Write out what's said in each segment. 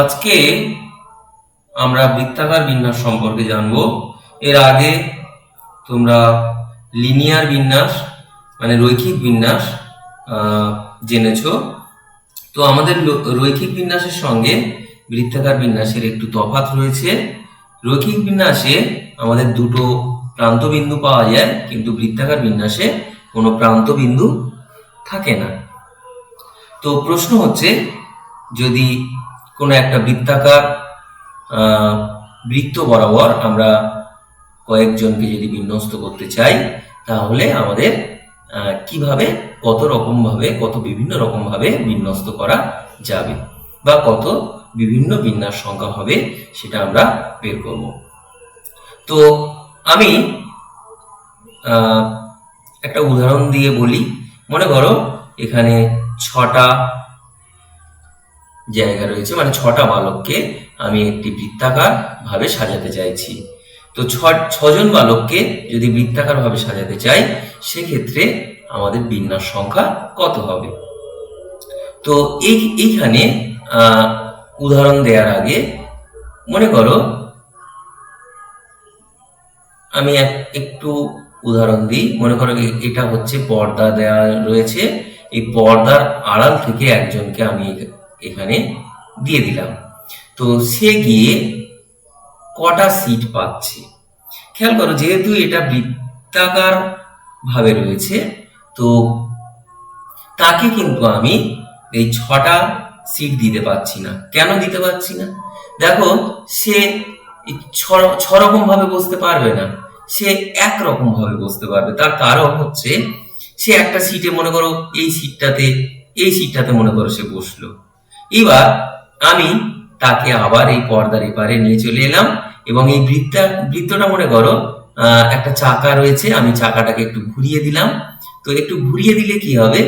আজকে আমরা বৃত্তাকার বিন্যাস সম্পর্কে জানব। এর আগে তোমরা লিনিয়ার বিন্যাস মানে রৈখিক বিন্যাস জেনেছো। তো আমাদের রৈখিক বিন্যাসের সঙ্গে বৃত্তাকার বিন্যাসের একটু তফাৎ রয়েছে। রৈখিক বিন্যাসে আমাদের দুটো প্রান্ত বিন্দু পাওয়া যায়, কিন্তু বৃত্তাকার বিন্যাসে কোনো প্রান্ত বিন্দু থাকে না। তো প্রশ্ন হচ্ছে, যদি কোনো একটা বৃত্তাকার বৃত্ত বরাবর আমরা কয়েকজনকে যদি বিন্যস্ত করতে চাই, তাহলে আমাদের কীভাবে কত রকম ভাবে কত বিভিন্ন রকম ভাবে বিন্যস্ত করা যাবে বা কত বিভিন্ন বিন্যাস সংখ্যা হবে সেটা আমরা বের করব। তো আমি একটা উদাহরণ দিয়ে বলি। মনে করো এখানে ছটা জায়গা রয়েছে মানে ছটা বালককে আমি একটি বৃত্তাকার ভাবে সাজাতে চাইছি। তো ছ, ছজন বালককে যদি বৃত্তাকার ভাবে সাজাতে চাই, সেক্ষেত্রে আমাদের বিন্যাস সংখ্যা কত হবে? তো এই, এইখানে উদাহরণ দেওয়ার আগে মনে করো, আমি একটু উদাহরণ দিই। মনে করো এটা হচ্ছে পর্দা দেওয়া রয়েছে। এই পর্দার আড়াল থেকে একজনকে আমি এখানে দিয়ে দিলাম। তো সে গিয়ে কটা সিট পাচ্ছে। খেয়াল করো, যেহেতু এটা বৃত্তাকার ভাবে রয়েছে, তো তাকে কিন্তু আমি এই ছটা সিট দিতে পারছি না। কেন দিতে পারছি না? দেখো, সে ছ- রকম ভাবে বসতে পারবে না। সে একরকম ভাবে বসতে পারবে। তার কারণ হচ্ছে, সে একটা সিটে মনে করো, এই সিটটাতে এই সিটটাতে মনে করো সে বসল। এবার আমি তাকে আবার এই পর্দার এপারে নিয়ে চলে এলাম এবং এই বৃত্তা, বৃত্তটা মনে করো একটা চাকা রয়েছে, আমি চাকাটাকে একটু ঘুরিয়ে দিলাম। তো একটু ঘুরিয়ে দিলে কি হবে?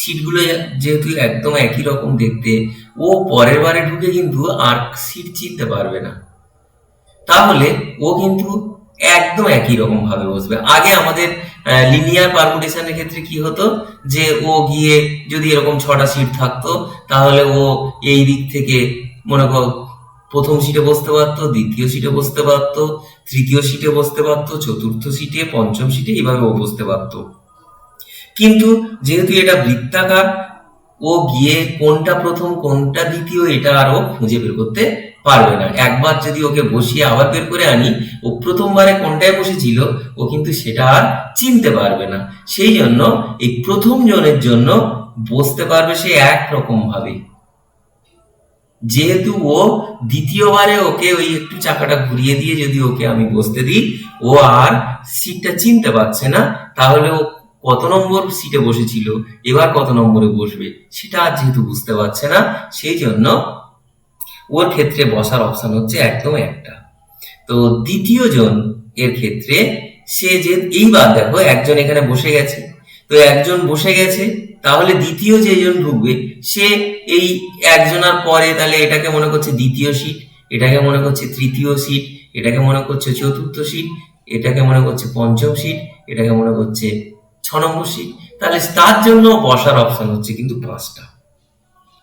সিটগুলো যেহেতু একদম একই রকম দেখতে, ও পরের বারে ঢুকে কিন্তু আর সিট চিনতে পারবে না। তাহলে ও কিন্তু একদম একই রকম ভাবে বসবে। আগে আমাদের লিনিয়ার পারমুটেশনের ক্ষেত্রে কি হতো? যে ও গিয়ে যদি এরকম ছটা সিট থাকতো, তাহলে ও এই দিক থেকে মনে কর প্রথম সিটে বসতে পারতো, দ্বিতীয় সিটে বসতে পারতো, তৃতীয় সিটে বসতে পারতো, চতুর্থ সিটে পঞ্চম সিটে এইভাবে ও বসতে পারতো। কিন্তু যেহেতু এটা বৃত্তাকার, ও গিয়ে কোনটা প্রথম, কোনটা দ্বিতীয়, এটা আর খুঁজে বের করতে পারবে না। একবার যদি ওকে বসিয়ে আবার বের করে আনি, ও প্রথমবারে কোনটায় বসেছিল, ও কিন্তু সেটা আর চিনতে পারবে না। সেই জন্য এই প্রথম জনের জন্য বসতে পারবে সে একরকম ভাবে। যেহেতু ও দ্বিতীয়বারে ওকে ওই একটু চাকাটা ঘুরিয়ে দিয়ে যদি ওকে আমি বসতে দিই, ও আর সিটটা চিনতে পারছে না, তাহলে ও কত নম্বর সিটে বসেছিল, এবার কত নম্বরে বসবে, সেটা আর যেহেতু বুঝতে পারছে না, সেই জন্য ওর ক্ষেত্রে বসার অপশন হচ্ছে একদম একটা। তো দ্বিতীয় জন এর ক্ষেত্রে সে যে, এইবার দেখো একজন এখানে বসে গেছে। তো একজন বসে গেছে, তাহলে দ্বিতীয় যেজন ঢুকবে, সে এই একজনার পরে তাহলে এটাকে মনে করছে দ্বিতীয় সিট এটাকে মনে করছে তৃতীয় সিট এটাকে মনে করছে চতুর্থ সিট এটাকে মনে করছে পঞ্চম সিট এটাকে মনে করছে ছ নম্বর সিট তাহলে তার জন্য বসার অপশন হচ্ছে কিন্তু পাঁচটা।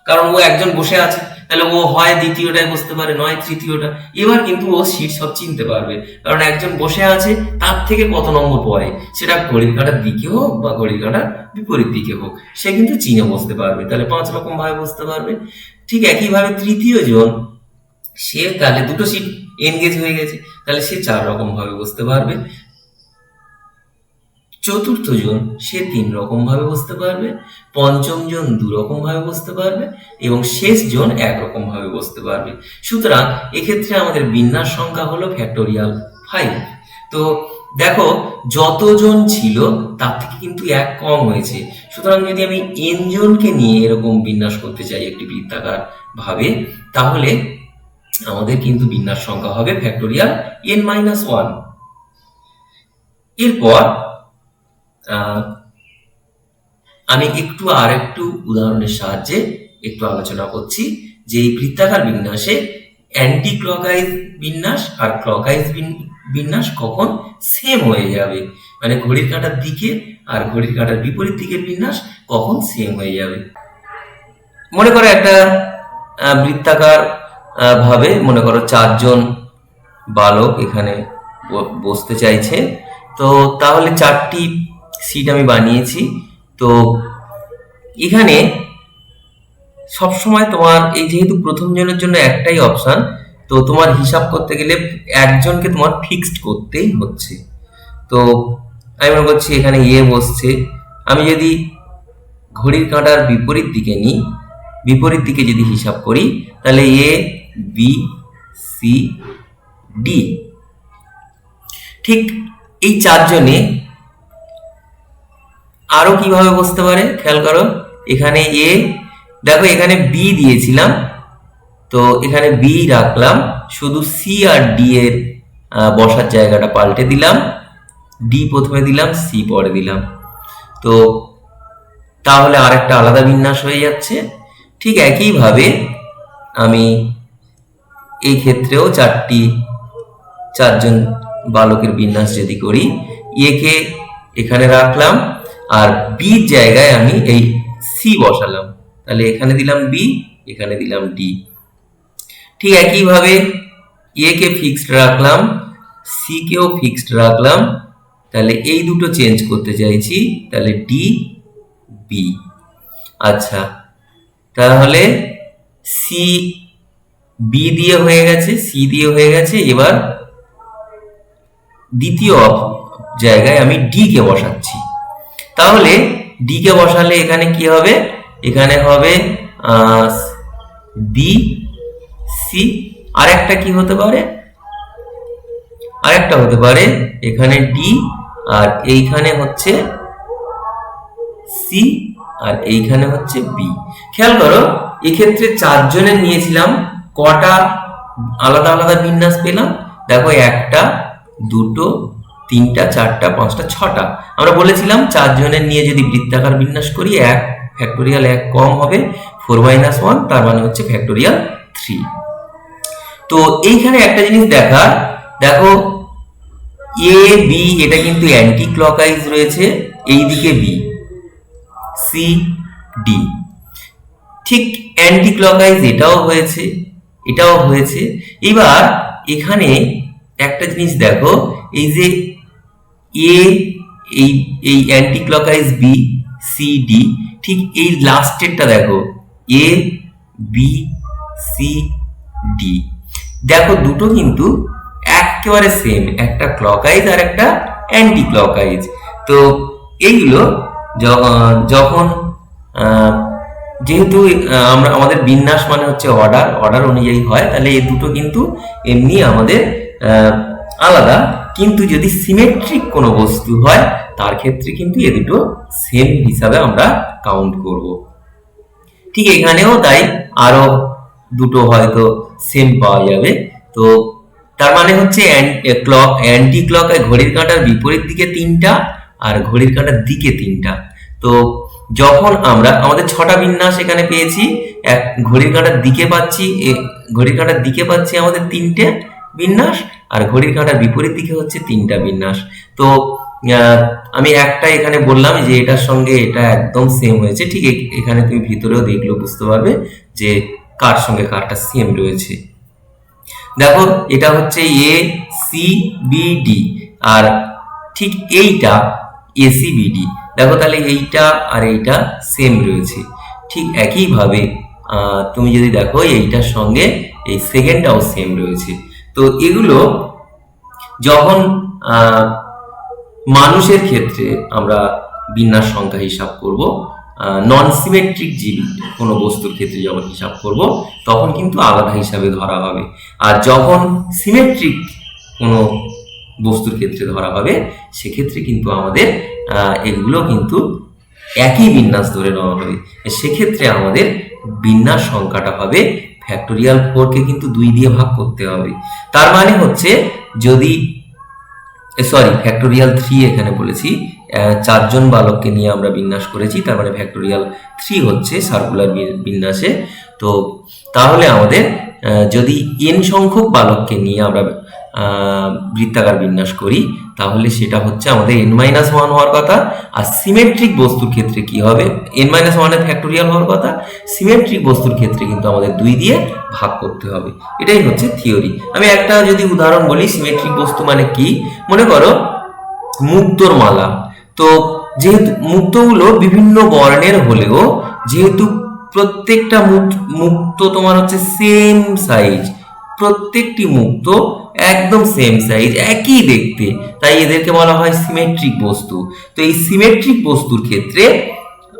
কারণ ও একজন বসে আছে। তাহলে ও হয় দ্বিতীয়টায় বসতে পারে, নয় তৃতীয়টা। এবার কিন্তু ও সিট সব চিনতে পারবে। কারণ একজন বসে আছে, তার থেকে কত নম্বর পরে সেটা ঘড়ির কাটার দিকে হোক বা ঘড়ির কাটার বিপরীত দিকে হোক। সে কিন্তু চিনে বসতে পারবে। তাহলে পাঁচ রকম ভাবে বসতে পারবে। ঠিক একইভাবে তৃতীয় জন, সে তাহলে দুটো সিট এনগেজ হয়ে গেছে। তাহলে সে চার রকম ভাবে বসতে পারবে। চতুর্থ জন সে তিন রকম ভাবে বসতে পারবে, পঞ্চম জন দু রকম ভাবে বসতে পারবে এবং শেষ জন একরকম ভাবে বসতে পারবে। সুতরাং এক্ষেত্রে আমাদের বিন্যাস সংখ্যা হলো ফ্যাক্টোরিয়াল ফাইভ তো দেখো, যতজন ছিল তার থেকে কিন্তু এক কম হয়েছে। সুতরাং যদি আমি এন জনকে নিয়ে এরকম বিন্যাস করতে চাই একটি বৃত্তাকার ভাবে, তাহলে আমাদের কিন্তু বিন্যাস সংখ্যা হবে ফ্যাক্টোরিয়াল এন মাইনাস ওয়ান এরপর আমি একটু আর একটু উদাহরণের সাহায্যে একটু আলোচনা করছি যে এই বৃত্তাকার বিন্যাসে অ্যান্টি ক্লকওয়াইজ বিন্যাস আর ক্লকওয়াইজ বিন্যাস কখন সেম হয়ে যাবে। মানে ঘড়ির কাঁটার দিকে আর ঘড়ির কাঁটার বিপরীত দিকের বিন্যাস কখন সেম হয়ে যাবে। মনে করো একটা বৃত্তাকার ভাবে মনে করো চারজন বালক এখানে বসতে চাইছে। তো তাহলে চারটি সিট আমি বানিয়েছি। তো এখানে সবসময় তোমার এই যেহেতু প্রথম জনের জন্য একটাই অপশন তো তোমার হিসাব করতে গেলে একজনকে তোমার ফিক্সড করতেই হচ্ছে। তো আমি মনে করছি এখানে এ বসছে। আমি যদি ঘড়ির কাঁটার বিপরীত দিকে নিই, বিপরীত দিকে যদি হিসাব করি, তাহলে এ, বি, সি, ডি। ঠিক এই চারজনে আরও কীভাবে বসতে পারে? খেয়াল করো, এখানে এ দেখো এখানে বি দিয়েছিলাম। তো এখানে বি রাখলাম, শুধু সি আর ডি এর বসার জায়গাটা পাল্টে দিলাম। ডি প্রথমে দিলাম সি পরে দিলাম। তো তাহলে আরেকটা আলাদা বিন্যাস হয়ে যাচ্ছে। ঠিক একইভাবে আমি এই ক্ষেত্রেও চারটি, চারজন বালকের বিন্যাস যদি করি একে এখানে রাখলাম আর বি জায়গায় আমি এই সি বসালাম। তাহলে এখানে দিলাম বি এখানে দিলাম ডি ঠিক একইভাবে এ কে ফিক্সড রাখলাম সি কেও ফিক্সড রাখলাম। তাহলে এই দুটো চেঞ্জ করতে চাইছি, তাহলে ডি বি আচ্ছা তাহলে সি বি দিয়ে হয়ে গেছে সি দিয়ে হয়ে গেছে। এবার দ্বিতীয় জায়গায় আমি ডি কে বসাচ্ছি। তাহলে ডি কে বসালে এখানে কি হবে? এখানে হবে বি সি আর একটা কি হতে পারে? আরেকটা হতে পারে এখানে ডি আর এইখানে হচ্ছে সি আর এইখানে হচ্ছে বি খেয়াল করো, এক্ষেত্রে চারজনের নিয়েছিলাম, কটা আলাদা আলাদা বিন্যাস পেলাম। দেখো একটা, দুটো তিনটা, চারটা, পাঁচটা, ছটা। আমরা বলেছিলাম চারজনের নিয়ে যদি বৃত্তাকার বিন্যাস করি, এক ফ্যাক্টোরিয়াল এক কম হবে ফোর মাইনাস ওয়ান তার মানে হচ্ছে ফ্যাক্টোরিয়াল থ্রি তো এইখানে একটা জিনিস দেখার, দেখো এ বি এটা কিন্তু অ্যান্টি ক্লকওয়াইজ রয়েছে এই দিকে বি সি ডি ঠিক অ্যান্টি ক্লকওয়াইজ এটাও হয়েছে এটাও হয়েছে। এবার এখানে একটা জিনিস দেখো, এই যে এ এই এই anti clockwise B C D ঠিক এই লাস্টেরটা দেখো এ বি সি ডি দেখো দুটো কিন্তু একেবারে সেম একটা ক্লকওয়াইজ আর একটা অ্যান্টি ক্লকওয়াইজ তো এইগুলো যখন যেহেতু আমরা, আমাদের বিন্যাস মানে হচ্ছে অর্ডার অর্ডার অনুযায়ী হয়, তাহলে এই দুটো কিন্তু এমনি আমাদের আলাদা। কিন্তু যদি সিমেট্রিক কোনো বস্তু হয়, তার ক্ষেত্রে কিন্তু এ দুটো সেম হিসাবে আমরা কাউন্ট করব। ঠিক এখানেও তাই আরও দুটো হয়তো সেম পাওয়া যাবে। তো তার মানে হচ্ছে ক্লক অ্যান্টি ক্লক ঘড়ির কাঁটার বিপরীত দিকে তিনটা আর ঘড়ির কাঁটার দিকে তিনটা। তো যখন আমরা, আমাদের ছটা বিন্যাস এখানে পেয়েছি, এক, ঘড়ির কাঁটার দিকে পাচ্ছি ঘড়ির কাঁটার দিকে পাচ্ছি আমাদের তিনটে বিন্যাস আর ঘড়ির কাঁটার বিপরীত দিকে হচ্ছে তিনটা বিন্যাস। তো আমি একটা এখানে বললাম যে এটার সঙ্গে এটা একদম সেম হয়েছে। ঠিক এখানে তুমি ভিতরেও দেখলে বুঝতে পারবে যে কার সঙ্গে কারটা সেম রয়েছে। দেখো, এটা হচ্ছে এ সি বি ডি আর ঠিক এইটা এসি বিডি দেখো তাহলে এইটা আর এইটা সেম রয়েছে। ঠিক একইভাবে তুমি যদি দেখো এইটার সঙ্গে এই সেকেন্ডটাও সেম রয়েছে। তো এগুলো যখন মানুষের ক্ষেত্রে আমরা বিন্যাস সংখ্যা হিসাব করব নন সিমেট্রিক জীবী কোনো বস্তুর ক্ষেত্রে যখন হিসাব করব, তখন কিন্তু আলাদা হিসাবে ধরা হবে। আর যখন সিমেট্রিক কোনো বস্তুর ক্ষেত্রে ধরা হবে, সেক্ষেত্রে কিন্তু আমাদের এগুলো কিন্তু একই বিন্যাস ধরে নেওয়া হবে। সেক্ষেত্রে আমাদের বিন্যাস সংখ্যাটা হবে ফ্যাক্টোরিয়াল ফোরকে কিন্তু দুই দিয়ে ভাগ করতে হবে। তার মানে হচ্ছে যদি সরি ফ্যাক্টোরিয়াল থ্রি এখানে বলেছি চারজন বালককে নিয়ে আমরা বিন্যাস করেছি, তার মানে ফ্যাক্টোরিয়াল থ্রি হচ্ছে সার্কুলার বিন্যাসে। তো তাহলে আমাদের যদি এন সংখ্যক বালককে নিয়ে আমরা বৃত্তাকার বিন্যাস করি, তাহলে সেটা হচ্ছে আমাদের এন মাইনাস ওয়ান হওয়ার কথা। আর সিমেট্রিক বস্তুর ক্ষেত্রে কি হবে? এন মাইনাস ওয়ানের ফ্যাক্টোরিয়াল হওয়ার কথা। সিমেট্রিক বস্তুর ক্ষেত্রে কিন্তু আমাদের দুই দিয়ে ভাগ করতে হবে। এটাই হচ্ছে থিওরি আমি একটা যদি উদাহরণ বলি সিমেট্রিক বস্তু মানে কি? মনে করো, মুক্তোর মালা। তো যেহেতু মুক্তগুলো বিভিন্ন বর্ণের হলেও, যেহেতু প্রত্যেকটা মুক- মুক্ত তোমার হচ্ছে সেম সাইজ প্রত্যেকটি মুক্ত একদম সেম সাইজ একই দেখতে। তাই এদেরকে বলা হয় সিমেট্রিক বস্তু। তো এই সিমেট্রিক বস্তুর ক্ষেত্রে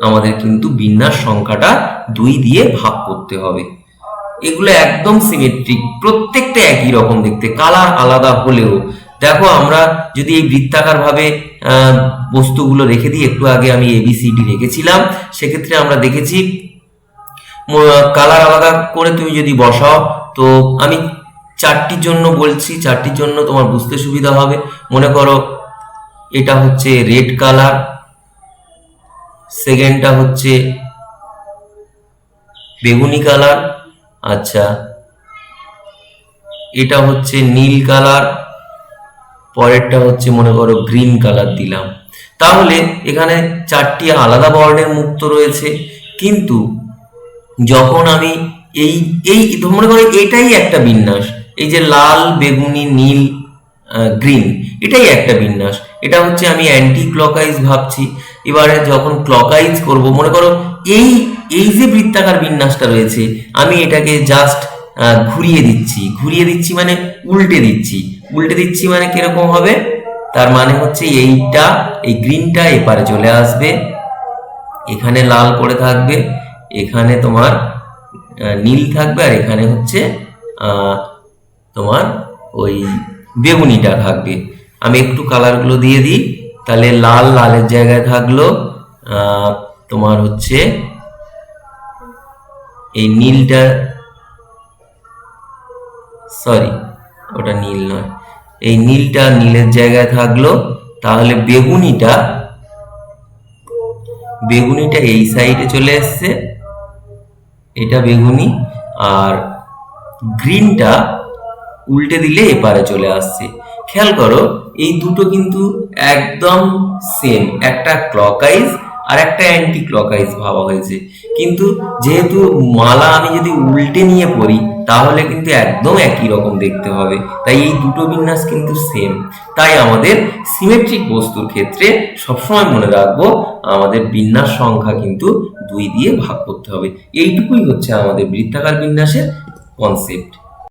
আমাদের কিন্তু বিন্যাস সংখ্যাটা দুই দিয়ে ভাগ করতে হবে। এগুলো একদম সিমেট্রিক প্রত্যেকটা একই রকম দেখতে কালার আলাদা হলেও। দেখো আমরা যদি এই বৃত্তাকার ভাবে বস্তুগুলো রেখে দিই, একটু আগে আমি এবিসিডি রেখেছিলাম, সেক্ষেত্রে আমরা দেখেছি কালার আলাদা করে তুমি যদি বসাও তো আমি চারটির জন্য বলছি, চারটির জন্য তোমার বুঝতে সুবিধা হবে। মনে করো, এটা হচ্ছে রেড কালার, সেকেন্ডটা হচ্ছে বেগুনি কালার আচ্ছা। এটা হচ্ছে নীল কালার, পরেরটা হচ্ছে মনে করো গ্রিন কালার দিলাম। তাহলে এখানে চারটি আলাদা বর্ণের মুক্ত রয়েছে, কিন্তু যখন আমি এই এই, মনে করো এটাই একটা বিন্যাস। এই যে লাল, বেগুনি, নীল গ্রিন, এটাই একটা বিন্যাস। এটা হচ্ছে আমি অ্যান্টি ক্লকাইজ ভাবছি। এবারে যখন ক্লকাইজ করব, মনে করো এই এই যে বৃত্তাকার বিন্যাসটা রয়েছে, আমি এটাকে জাস্ট ঘুরিয়ে দিচ্ছি। ঘুরিয়ে দিচ্ছি মানে উল্টে দিচ্ছি। উল্টে দিচ্ছি মানে কীরকম হবে? তার মানে হচ্ছে এইটা, এই গ্রিনটা এপারে চলে আসবে। এখানে লাল পড়ে থাকবে। এখানে তোমার নীল থাকবে আর এখানে হচ্ছে তোমার ওই বেগুনিটা থাকবে। আমি একটু কালারগুলো দিয়ে দিই, তাহলে লাল লালের জায়গায় থাকল তোমার হচ্ছে এই নীলটা সরি ওটা নীল নয়। এই নীলটা নীলের জায়গায় থাকল, তাহলে বেগুনিটা বেগুনিটা এই সাইডে চলে এসছে। এটা বেগুনি আর গ্রিনটা উল্টে দিলে এপারে চলে আসছে। খেয়াল করো, এই দুটো কিন্তু একদম সেম একটা ক্লকাইজ আর একটা অ্যান্টি ক্লকাইজ ভাবা হয়েছে। কিন্তু যেহেতু মালা আমি যদি উল্টে নিয়ে পড়ি তাহলে কিন্তু একদম একই রকম দেখতে হবে। তাই এই দুটো বিন্যাস কিন্তু সেম তাই আমাদের সিমেট্রিক বস্তুর ক্ষেত্রে সবসময় মনে রাখব, আমাদের বিন্যাস সংখ্যা কিন্তু দুই দিয়ে ভাগ করতে হবে। এইটুকুই হচ্ছে আমাদের বৃত্তাকার বিন্যাসের কনসেপ্ট